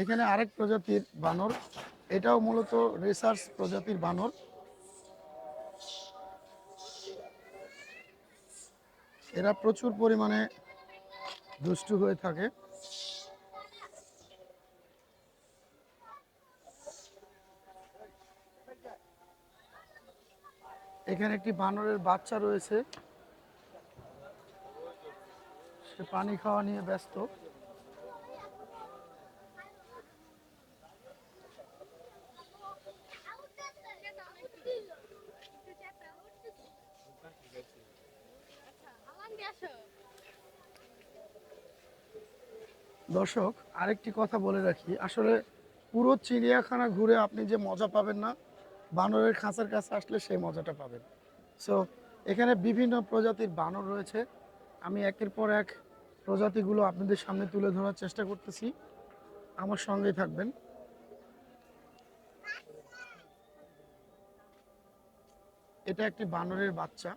এখানে আরেক প্রজাতির বানর, এটাও মূলত রিসার্চ প্রজাতির বানর। এরা প্রচুর পরিমাণে দুষ্টু হয়ে থাকে। এখানে একটি বানরের বাচ্চা রয়েছে। সে পানি খাওয়া নিয়ে ব্যস্ত। দর্শক, আরেকটি কথা বলে রাখি। আসলে পুরো চিড়িয়াখানা ঘুরে আপনি যে মজা পাবেন না, বানরের খাঁচার কাছে আসলে সেই মজাটা পাবেন। সো এখানে বিভিন্ন প্রজাতির বানর রয়েছে। আমি একের পর এক প্রজাতিগুলো আপনাদের সামনে তুলে ধরার চেষ্টা করতেছি। আমার সঙ্গেই থাকবেন। এটা একটি বানরের বাচ্চা।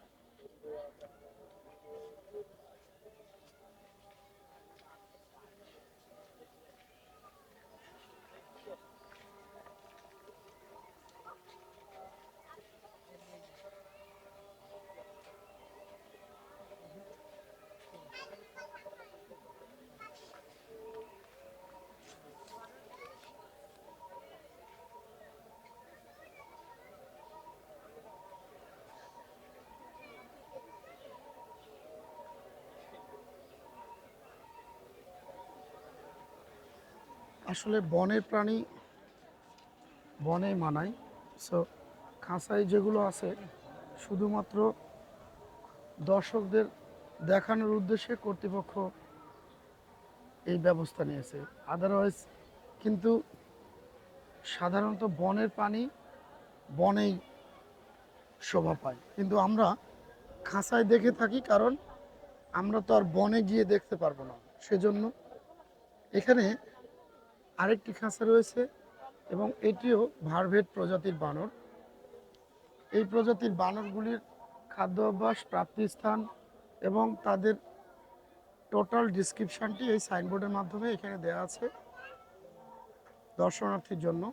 আসলে বনের প্রাণী বনে মানায়। সো খাঁচায় যেগুলো আছে, শুধুমাত্র দর্শকদের দেখানোর উদ্দেশ্যে কর্তৃপক্ষ এই ব্যবস্থা নিয়েছে। আদারওয়াইজ কিন্তু সাধারণত বনের প্রাণী বনেই শোভা পায়। কিন্তু আমরা খাঁচায় দেখে থাকি, কারণ আমরা তো আর বনে গিয়ে দেখতে পারব না। সেজন্য এখানে আরেকটি খাঁচা রয়েছে এবং এটিও ভারভেট প্রজাতির বানর। এই প্রজাতির বানরগুলির খাদ্য অভ্যাস প্রাপ্তিস্থান এবং তাদের টোটাল ডিসক্রিপশানটি এই সাইনবোর্ডের মাধ্যমে এখানে দেওয়া আছে দর্শনার্থীর জন্য।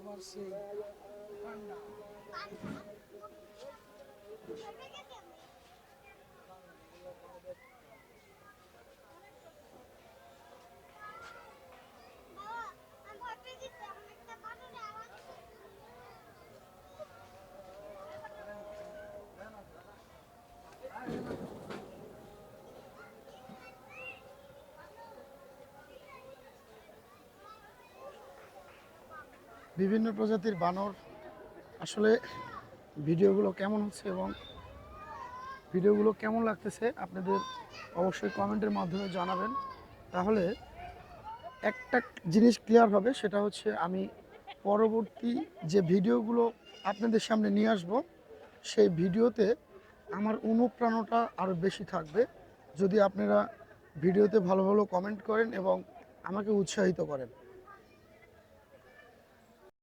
তোমার সেই বিভিন্ন প্রজাতির বানর। আসলে ভিডিওগুলো কেমন হচ্ছে এবং ভিডিওগুলো কেমন লাগতেছে আপনাদের অবশ্যই কমেন্টের মাধ্যমে জানাবেন। তাহলে একটা জিনিস ক্লিয়ার হবে, সেটা হচ্ছে আমি পরবর্তী যে ভিডিওগুলো আপনাদের সামনে নিয়ে আসব, সেই ভিডিওতে আমার অনুপ্রাণটা আরও বেশি থাকবে। যদি আপনারা ভিডিওতে ভালো ভালো কমেন্ট করেন এবং আমাকে উৎসাহিত করেন।